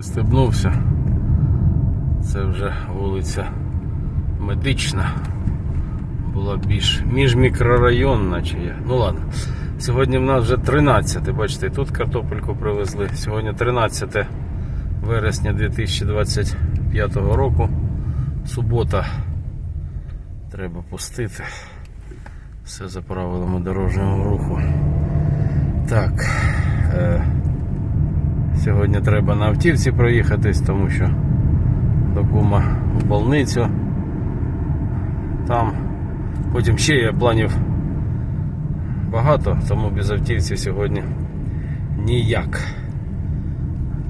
Стебнувся. Це вже вулиця медична. Була більш міжмікрорайонна чи я. Ну ладно. Сьогодні в нас вже 13, бачите, тут картопельку привезли. Сьогодні 13 вересня 2025 року. Субота. Треба пустити. Все за правилами дорожнього руху. Так. Е, Сьогодні треба на автівці проїхатись, тому що до кума в больницю. Там. Потім ще є планів багато, тому без автівці сьогодні ніяк.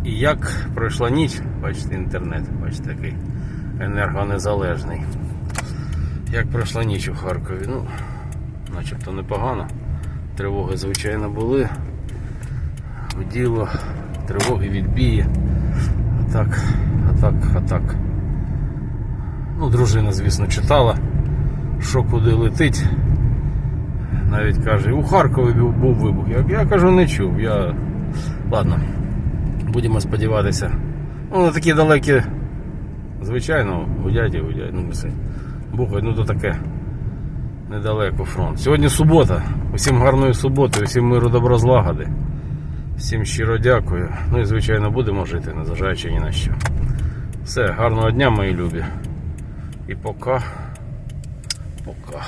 І як пройшла ніч, бачите, інтернет, бачите, такий енергонезалежний. Як пройшла ніч у Харкові? Ну, начебто непогано. Тривоги, звичайно, були. Гуділо, тривоги відбії. А так, а так, а так. Ну, дружина, звісно, читала, що куди летить. Навіть каже, у Харкові був, вибух. Я, я кажу, не чув. Я... Ладно, будемо сподіватися. Ну, на такі далекі, звичайно, гудять гудять. Ну. Бухать, ну то таке. Недалеко фронт. Сьогодні субота. Усім гарної суботи, усім миру добро злагоди. Всім щиро дякую. Ну і звичайно будемо жити, незважаючи ні на що. Все, гарного дня, мої любі. І пока. Пока.